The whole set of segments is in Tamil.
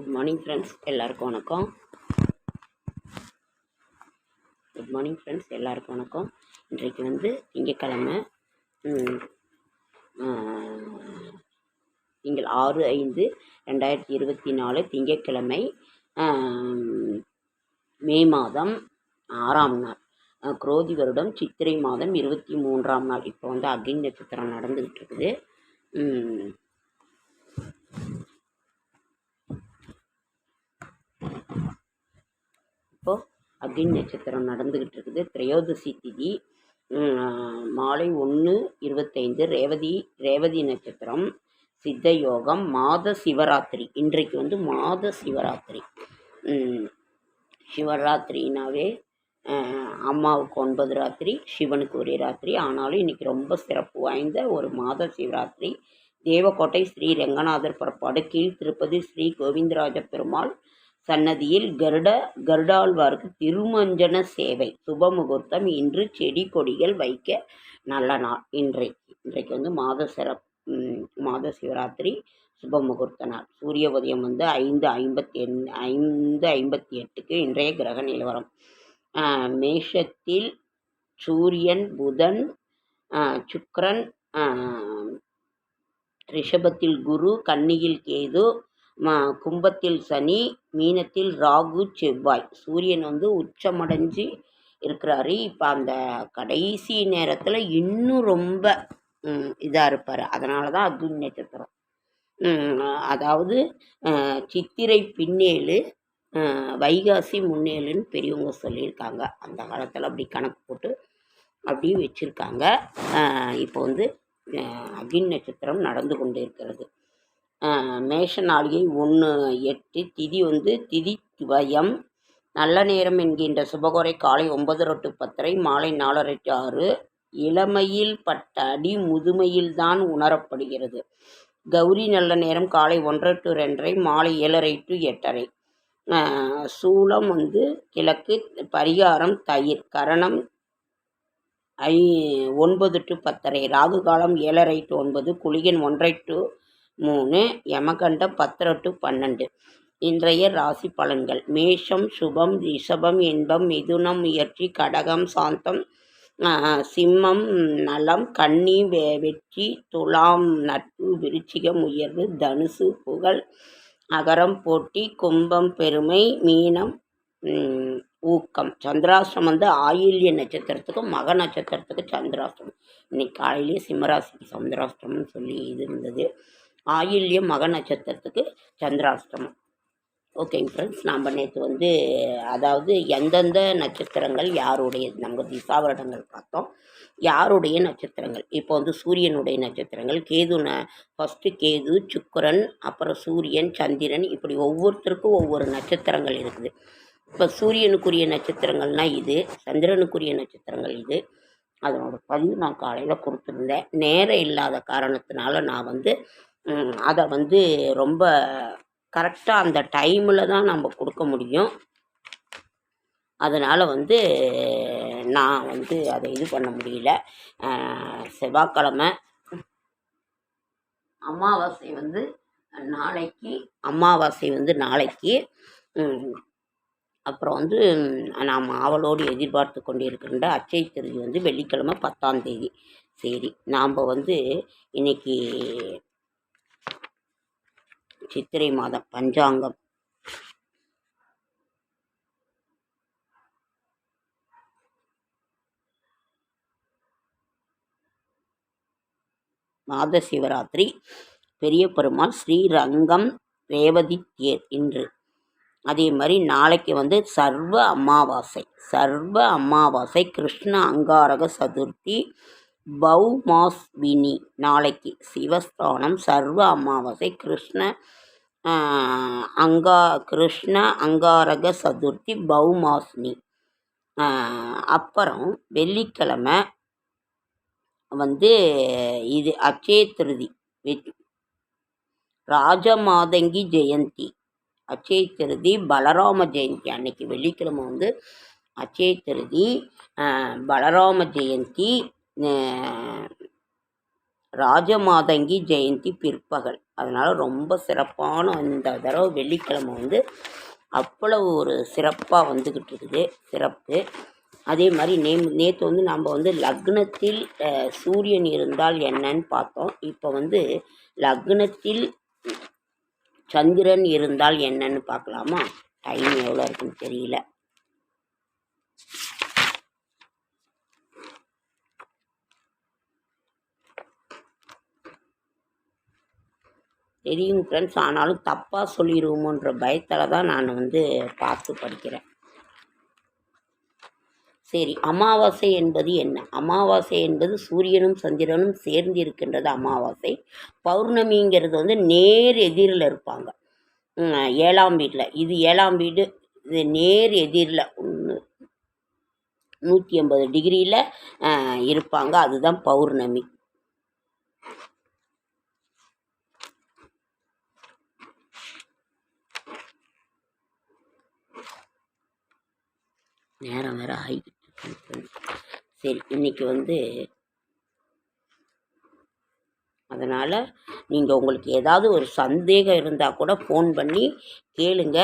குட் மார்னிங் ஃப்ரெண்ட்ஸ் எல்லாருக்கும் வணக்கம். குட் மார்னிங் ஃப்ரெண்ட்ஸ் எல்லாருக்கும் வணக்கம். இன்றைக்கு வந்து திங்கட்கிழமை. திங்கள் ஆறு ஐந்து ரெண்டாயிரத்தி இருபத்தி நாலு திங்கட்கிழமை மே மாதம் ஆறாம் நாள். குரோதி வருடம் சித்திரை மாதம் இருபத்தி மூன்றாம் நாள். இப்போ வந்து அக்னி நட்சத்திரம் நடந்துக்கிட்டு இருக்குது. இப்போது இப்போ அக்னி நட்சத்திரம் நடந்துக்கிட்டு இருக்குது. திரையோதசி திதி மாலை ஒன்று இருபத்தைந்து ரேவதி ரேவதி நட்சத்திரம் சித்த யோகம் மாத சிவராத்திரி. இன்றைக்கு வந்து மாத சிவராத்திரி. சிவராத்திரினாவே அம்மாவுக்கு ஒன்பது ராத்திரி சிவனுக்கு ஒரே ராத்திரி. ஆனாலும் இன்னைக்கு ரொம்ப சிறப்பு வாய்ந்த ஒரு மாத சிவராத்திரி. தேவக்கோட்டை ஸ்ரீ ரெங்கநாதர் புறப்பாடு கீழ் திருப்பதி ஸ்ரீ கோவிந்தராஜ பெருமாள் சன்னதியில் கருட கருடாழ்வாருக்கு திருமஞ்சன சேவை. சுப முகூர்த்தம் இன்று செடி கொடிகள் வைக்க நல்ல நாள். இன்றைக்கு இன்றைக்கு வந்து மாத சிறப் மாத சிவராத்திரி சுப முகூர்த்த நாள். சூரிய உதயம் வந்து ஐந்து ஐம்பத்தி எண் ஐந்து ஐம்பத்தி எட்டுக்கு இன்றைய கிரக நிலவரம். மேஷத்தில் சூரியன் புதன் சுக்கரன் ரிஷபத்தில் குரு கன்னியில் கேது ம- கும்பத்தில் சனி மீனத்தில் ராகு செவ்வாய். சூரியன் வந்து உச்சமடைஞ்சு இருக்கிறாரு. இப்போ அந்த கடைசி நேரத்தில் இன்னும் ரொம்ப இதாக இருப்பார். அதனால தான் அக்னி நட்சத்திரம் அதாவது சித்திரை பின்னேழு வைகாசி முன்னேழுன்னு பெரியவங்க சொல்லியிருக்காங்க. அந்த காலத்தில் அப்படி கணக்கு போட்டு அப்படியே வச்சுருக்காங்க. இப்போ வந்து அக்னி நட்சத்திரம் நடந்து கொண்டு இருக்கிறது மேஷ நாளிகை ஒன்று எட்டு திதி வந்து திதி துவயம். நல்ல நேரம் என்கின்ற சுபகோரை காலை ஒன்பது ரொட்டு பத்தரை மாலை நாலரை ஆறு. இளமையில் பட்ட அடி முதுமையில்தான் உணரப்படுகிறது. கௌரி நல்ல நேரம் காலை ஒன்றரை டு ரெண்டரை மாலை ஏழரை டு எட்டரை. சூலம் வந்து கிழக்கு பரிகாரம் தயிர் கரணம் ஐ ஒன்பது டு பத்தரை ராகு காலம் ஏழரை டு ஒன்பது குளிகன் ஒன்றரை டு மூணு யமகண்டம் பத்திர டு பன்னெண்டு. இன்றைய ராசி பலன்கள். மேஷம் சுபம் ரிஷபம் இன்பம் மிதுனம் முயற்சி கடகம் சாந்தம் சிம்மம் நலம் கன்னி வெ வெற்றி துலாம் நட்பு விருச்சிகம் உயர்வு தனுசு புகழ் அகரம் போட்டி கும்பம் பெருமை மீனம் ஊக்கம். சந்திராஷ்டம் வந்து ஆயில்ய நட்சத்திரத்துக்கும் மக நட்சத்திரத்துக்கு சந்திராஷ்டிரம். இன்னைக்கு காலையிலேயே சிம்மராசிக்கு சந்திராஷ்டிரம்னு சொல்லி இது இருந்தது. ஆயில்யம் மக நட்சத்திரத்துக்கு சந்திராஷ்டமம். ஓகேங்க ஃப்ரெண்ட்ஸ் நாம் நேற்று வந்து அதாவது எந்தெந்த நட்சத்திரங்கள் யாருடைய நம்ம திசாவரடங்கள் பார்த்தோம். யாருடைய நட்சத்திரங்கள்? இப்போ வந்து சூரியனுடைய நட்சத்திரங்கள் கேது ந ஃபஸ்ட்டு கேது சுக்கிரன் அப்புறம் சூரியன் சந்திரன் இப்படி ஒவ்வொருத்தருக்கும் ஒவ்வொரு நட்சத்திரங்கள் இருக்குது. இப்போ சூரியனுக்குரிய நட்சத்திரங்கள்னால் இது சந்திரனுக்குரிய நட்சத்திரங்கள் இது. அதனோட பதிவு நான் காலையில் கொடுத்துருந்தேன். நேரம் இல்லாத காரணத்தினால நான் வந்து அதை வந்து ரொம்ப கரெக்டாக அந்த டைமில் தான் நம்ம கொடுக்க முடியும். அதனால் வந்து நான் வந்து அதை இது பண்ண முடியல. செவ்வாய்க்கிழமை அமாவாசை வந்து நாளைக்கு அமாவாசை வந்து நாளைக்கு அப்புறம் வந்து நாம் ஆவலோடு எதிர்பார்த்து கொண்டிருக்கின்ற அச்சை திருதி வந்து வெள்ளிக்கிழமை பத்தாம் தேதி. சரி நாம் வந்து இன்னைக்கு சித்திரை மாதம் பஞ்சாங்கம். மாத சிவராத்திரி பெரிய பெருமாள் ஸ்ரீரங்கம் ரேவதி தேர் இன்று. அதே மாதிரி நாளைக்கு வந்து சர்வ அமாவாசை சர்வ அமாவாசை கிருஷ்ண அங்காரக சதுர்த்தி பௌமாஸ்வினி. நாளைக்கு சிவஸ்தானம். சர்வ அமாவாசை. கிருஷ்ண அங்கா கிருஷ்ண அங்காரக சதுர்த்தி பௌமாஸ்னி. அப்புறம் வெள்ளிக்கிழமை வந்து இது அச்சய திருதி. ராஜமாதங்கி ஜெயந்தி. அச்சய திருதி பலராம ஜெயந்தி. அன்னைக்கு வெள்ளிக்கிழமை வந்து அச்சய திருதி பலராம ஜெயந்தி. ராஜமாதங்கி ஜெயந்தி பிற்பகல். அதனால் ரொம்ப சிறப்பான இந்த தடவை வெள்ளிக்கிழமை வந்து அவ்வளவு ஒரு சிறப்பாக வந்துக்கிட்டு இருக்குது சிறப்பு. அதே மாதிரி நே நேற்று வந்து நம்ம வந்து லக்னத்தில் சூரியன் இருந்தால் என்னன்னு பார்த்தோம். இப்போ வந்து லக்னத்தில் சந்திரன் இருந்தால் என்னன்னு பார்க்கலாமா? டைம் எவ்வளோ இருக்குன்னு தெரியல. தெரியும் ஃப்ரெண்ட்ஸ் ஆனாலும் தப்பாக சொல்லிடுவோமோன்ற பயத்தில் தான் நான் வந்து பார்த்து படிக்கிறேன். சரி அமாவாசை என்பது என்ன? அமாவாசை என்பது சூரியனும் சந்திரனும் சேர்ந்து இருக்கின்றது அமாவாசை. பௌர்ணமிங்கிறது வந்து நேர் எதிரில் இருப்பாங்க. ஏழாம் வீட்டில் இது ஏழாம் வீடு இது நேர் எதிரில். நூற்றி ஐம்பது டிகிரியில் இருப்பாங்க. அதுதான் பௌர்ணமி. நேரம் வேறு ஆகிக்கிட்டு சரி இன்னைக்கு வந்து அதனால் நீங்கள் உங்களுக்கு ஏதாவது ஒரு சந்தேகம் இருந்தால் கூட ஃபோன் பண்ணி கேளுங்க.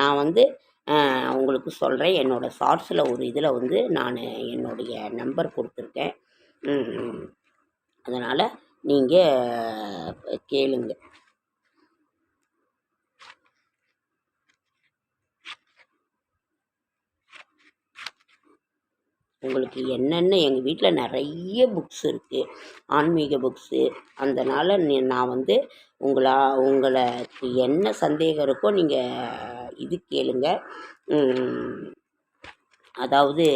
நான் வந்து உங்களுக்கு சொல்கிறேன் என்னோடய ஷார்ட்ஸில் ஒரு இதில் வந்து நான் என்னுடைய நம்பர் கொடுத்துருக்கேன். அதனால் நீங்கள் கேளுங்க. உங்களுக்கு என்னென்ன எங்கள் வீட்டில் நிறைய புக்ஸ் இருக்குது ஆன்மீக புக்ஸு அதனால் நான் வந்து உங்களா உங்களுக்கு என்ன சந்தேகம் இருக்கோ நீங்கள் இது கேளுங்க. அதாவது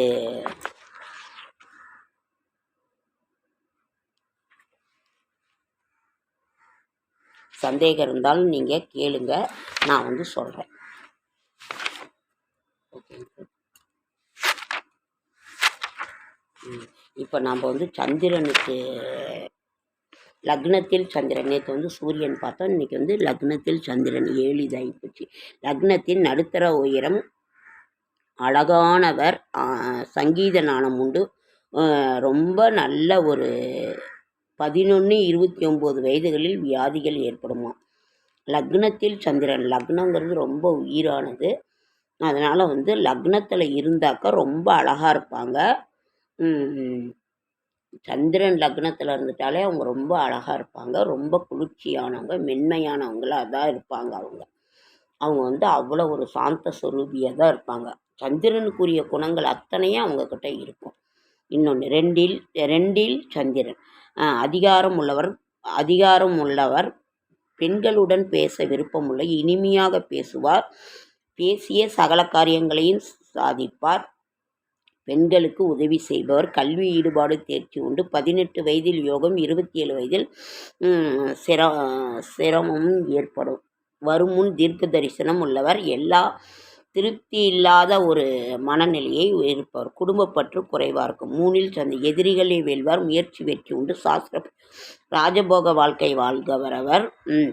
சந்தேகம் இருந்தாலும் நீங்கள் கேளுங்க. நான் வந்து சொல்கிறேன் இப்போ நாம் வந்து சந்திரனுக்கு லக்னத்தில் சந்திரன். நேற்று வந்து சூரியன் பார்த்தோம். இன்றைக்கி வந்து லக்னத்தில் சந்திரன் ஏழு இதாகி போச்சு. லக்னத்தின் நடுத்தர உயரம் அழகானவர் சங்கீத நாணம் உண்டு. ரொம்ப நல்ல ஒரு பதினொன்று இருபத்தி ஒம்பது வயதுகளில் வியாதிகள் ஏற்படுமா? லக்னத்தில் சந்திரன் லக்னங்கிறது ரொம்ப உயிரானது. அதனால் வந்து லக்னத்தில் இருந்தாக்கா ரொம்ப அழகாக இருப்பாங்க. ம், சந்திரன் லக்னத்தில் இருந்துட்டாலே அவங்க ரொம்ப அழகாக இருப்பாங்க. ரொம்ப குளிர்ச்சியானவங்க மென்மையானவங்களாக தான் இருப்பாங்க அவங்க. அவங்க வந்து அவ்வளோ ஒரு சாந்த சொரூபியாக தான் இருப்பாங்க. சந்திரனுக்குரிய குணங்கள் அத்தனையும் அவங்கக்கிட்ட இருக்கும். இன்னொன்று ரெண்டில் ரெண்டில் சந்திரன். அதிகாரம் உள்ளவர் அதிகாரம் உள்ளவர் பெண்களுடன் பேச விருப்பமுள்ள இனிமையாக பேசுவார் பேசிய சகல காரியங்களையும் சாதிப்பார். பெண்களுக்கு உதவி செய்பவர். கல்வி ஈடுபாடு தேர்ச்சி உண்டு. பதினெட்டு வயதில் யோகம் இருபத்தி ஏழு வயதில் சிர சிரமமும் ஏற்படும். வரும் முன் தீர்க்க தரிசனம் உள்ளவர். எல்லா திருப்தி இல்லாத ஒரு மனநிலையை இருப்பவர் குடும்பப்பற்று குறைவாக இருக்கும். மூணில் சந்த எதிரிகளை வெல்வார். முயற்சி வெற்றி உண்டு. சாஸ்திர ராஜபோக வாழ்க்கை வாழ்கவரவர் ம்,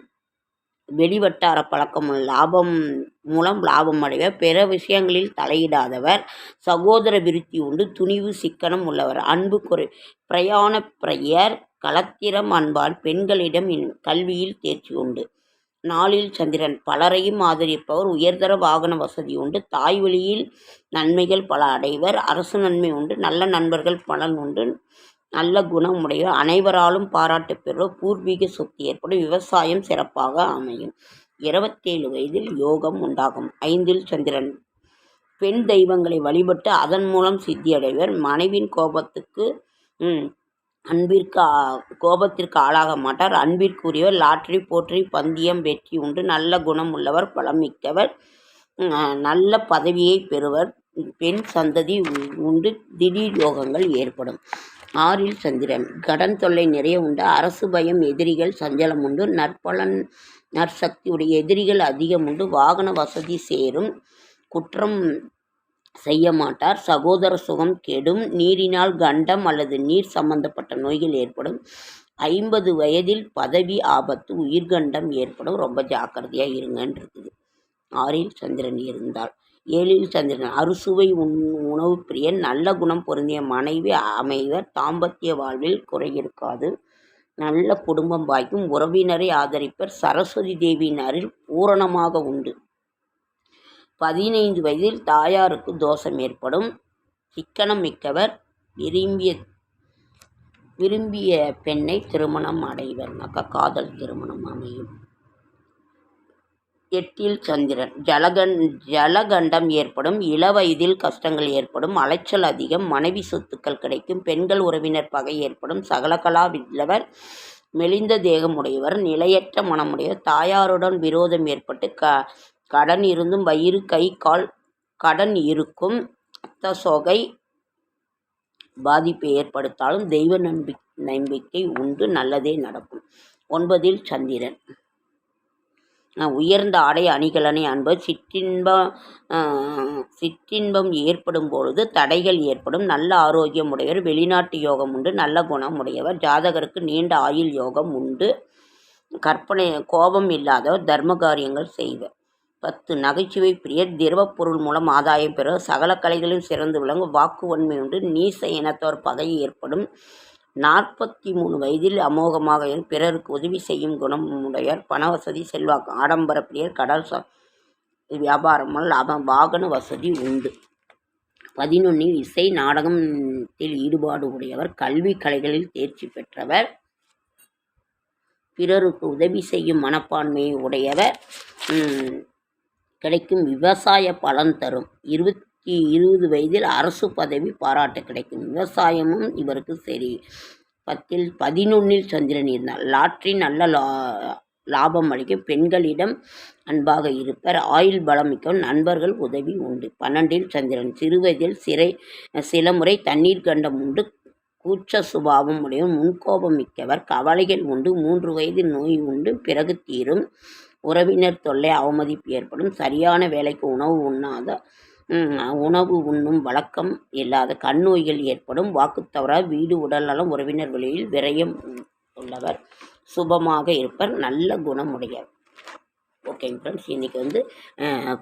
வெளிவட்டார பழக்கம் லாபம் மூலம் லாபம் அடைவர் பிற விஷயங்களில் தலையிடாதவர். சகோதர விருத்தி உண்டு துணிவு சிக்கனம் உள்ளவர். அன்பு குறை பிரயாண பிரையர் களத்திரம் அன்பால் பெண்களிடம் இன் கல்வியில் தேர்ச்சி உண்டு. நாளில் சந்திரன் பலரையும் ஆதரிப்பவர். உயர்தர வாகன வசதி உண்டு தாய் வழியில் நன்மைகள் பல அடைவர். அரசு நன்மை உண்டு நல்ல நண்பர்கள் பலன் உண்டு. நல்ல குணம் உடையவர் அனைவராலும் பாராட்டு பெறுவர் பூர்வீக சொத்து ஏற்படும் விவசாயம் சிறப்பாக அமையும். இருபத்தேழு வயதில் யோகம் உண்டாகும். ஐந்தில் சந்திரன். பெண் தெய்வங்களை வழிபட்டு அதன் மூலம் சித்தியடைவர். மனைவின் கோபத்துக்கு அன்பிற்கு கோபத்திற்கு ஆளாக மாட்டார். அன்பிற்குரியவர் லாட்டரி போற்றி பந்தயம் வெற்றி உண்டு. நல்ல குணம் உள்ளவர் பலமிக்கவர் நல்ல பதவியை பெறுவர். பெண் சந்ததி உண்டு. திடீர் யோகங்கள் ஏற்படும். ஆறில் சந்திரன். கடன் தொல்லை நிறைய உண்டு. அரசு பயம் எதிரிகள் சஞ்சலம் உண்டு. நற்பலன் நற்சக்தியுடைய எதிரிகள் அதிகம் உண்டு. வாகன வசதி சேரும். குற்றம் செய்ய மாட்டார். சகோதர சுகம் கெடும். நீரினால் கண்டம் அல்லது நீர் சம்பந்தப்பட்ட நோய்கள் ஏற்படும். ஐம்பது வயதில் பதவி ஆபத்து உயிர்கண்டம் ஏற்படும். ரொம்ப ஜாக்கிரதையாக இருங்கன்னு இருக்குது ஆறில் சந்திரன் இருந்தால். ஏழில் சந்திரன். அறுசுவை உண் உணவு பிரியன் நல்ல குணம் பொருந்திய மனைவி அமைவர் தாம்பத்திய வாழ்வில் குறை இருக்காது நல்ல குடும்பம் வாய்க்கும் உறவினரை ஆதரிப்பர் சரஸ்வதி தேவியின் அருள் பூரணமாக உண்டு. பதினைந்து வயதில் தாயாருக்கு தோஷம் ஏற்படும். சிக்கனம் மிக்கவர் விரும்பிய விரும்பிய பெண்ணை திருமணம் அடைவர்னாக்கா காதல் திருமணம் அமையும். எட்டில் சந்திரன். ஜலகண் ஜலகண்டம் ஏற்படும் இளவயதில் கஷ்டங்கள் ஏற்படும் அலைச்சல் அதிகம் மனைவி சொத்துக்கள் கிடைக்கும் பெண்கள் உறவினர் பகை ஏற்படும் சகலகலா வில்லவர் மெலிந்த தேகமுடையவர் நிலையற்ற மனமுடையவர் தாயாருடன் விரோதம் ஏற்பட்டு க கடன் இருந்தும் வயிறு கை கால் கடன் இருக்கும் ரத்த சொகை பாதிப்பை ஏற்படுத்தாலும் தெய்வ நம்பி நம்பிக்கை உண்டு நல்லதே நடக்கும். ஒன்பதில் சந்திரன். உயர்ந்த ஆடை அணிகலனை அன்பர் சிற்றின்பம் சிற்றின்பம் ஏற்படும் பொழுது தடைகள் ஏற்படும். நல்ல ஆரோக்கியம் உடையவர். வெளிநாட்டு யோகம் உண்டு. நல்ல குணம் உடையவர். ஜாதகருக்கு நீண்ட ஆயுள் யோகம் உண்டு. கற்பனை கோபம் இல்லாதவர். தர்ம காரியங்கள் செய்வர். பத்து நகைச்சுவை பிரியர். திரவப் பொருள் மூலம் ஆதாயம் பெற சகல கலைகளில் சிறந்து விளங்கும். வாக்கு உண்மை உண்டு. நீச இனத்தோர் பகை ஏற்படும். நாற்பத்தி மூணு வயதில் அமோகமாக பிறருக்கு உதவி செய்யும் குணம் உடையர் பணவசதி செல்வாக்கு ஆடம்பர பிரியர் கடல் வியாபாரமால் லாபம் வாகன வசதி உண்டு. பதினொன்னில் இசை நாடகத்தில் ஈடுபாடு உடையவர் கல்வி கலைகளில் தேர்ச்சி பெற்றவர். பிறருக்கு உதவி செய்யும் மனப்பான்மையை உடையவர். கிடைக்கும் விவசாய பலன் தரும். இருபத்தி இருபது வயதில் அரசு பதவி பாராட்டு கிடைக்கும். விவசாயமும் இவருக்கு சரி. பத்தில் பதினொன்றில் சந்திரன் இருந்தார். லாட்ரி நல்ல லா லாபம் அளிக்கும் பெண்களிடம் அன்பாக இருப்பர். ஆயுள் பலமிக்கும் நண்பர்கள் உதவி உண்டு. பன்னெண்டில் சந்திரன் சிறுவயதில் சிறை சில முறை தண்ணீர் கண்டம் உண்டு. கூச்ச சுபாவம் உடைய முன்கோபம் மிக்கவர். கவலைகள் உண்டு. மூன்று வயது நோய் உண்டு. பிறகு தீரும். உறவினர் தொல்லை அவமதிப்பு ஏற்படும். சரியான வேலைக்கு உணவு உண்ணாத உணவு உண்ணும் வழக்கம் இல்லாத கண் நோய்கள் ஏற்படும். வாக்கு வீடு உடல்நலம் உறவினர் வழியில் விரயம் உள்ளவர் சுபமாக இருப்பர். நல்ல குணமுடையவர் ஓகேங்க ஃப்ரெண்ட்ஸ் இன்றைக்கி வந்து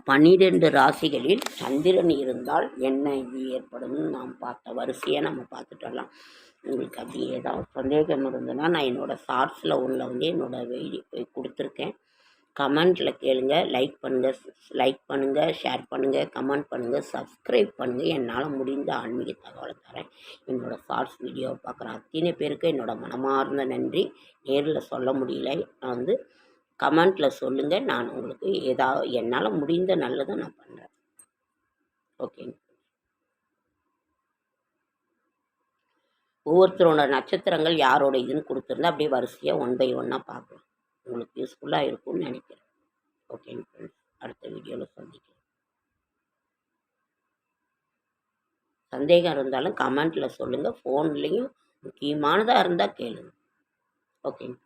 பன்னிரெண்டு ராசிகளில் சந்திரன் இருந்தால் என்ன இது ஏற்படும்னு நாம் பார்த்த வரிசையாக நம்ம பார்த்துட்டு வரலாம். உங்களுக்கு அப்படி ஏதாவது சந்தேகம் இருந்ததுன்னா நான் என்னோடய ஷார்ட்ஸில் உள்ள வந்து என்னோடய வெயிடி கொடுத்துருக்கேன். கமெண்ட்டில் கேளுங்க. லைக் பண்ணுங்கள் லைக் பண்ணுங்கள் ஷேர் பண்ணுங்கள் கமெண்ட் பண்ணுங்கள் சப்ஸ்கிரைப் பண்ணுங்கள் என்னால் முடிந்த ஆன்மீக தகவலை தரேன். என்னோடய ஷார்ட்ஸ் வீடியோவை பார்க்குற அத்தனை பேருக்கு என்னோடய மனமார்ந்த நன்றி. நேரில் சொல்ல முடியல. நான் வந்து கமெண்ட்டில் சொல்லுங்கள் நான் உங்களுக்கு ஏதாவது என்னால் முடிந்த நல்லதை நான் பண்ணுறேன் ஓகேங்க ஒவ்வொருத்தரோட நட்சத்திரங்கள் யாரோட இதுன்னு கொடுத்துருந்தா அப்படியே வரிசையாக ஒன் பை ஒன்னாக பார்க்கலாம் உங்களுக்கு யூஸ்ஃபுல்லாக இருக்கும்னு நினைக்கிறேன். ஓகேங்க ஃப்ரெண்ட்ஸ் அடுத்த வீடியோவில் சந்திக்கிறேன் சந்தேகம் இருந்தாலும் கமெண்ட்டில் சொல்லுங்கள் ஃபோன்லேயும் முக்கியமானதாக இருந்தால் கேளுங்கள் ஓகேங்க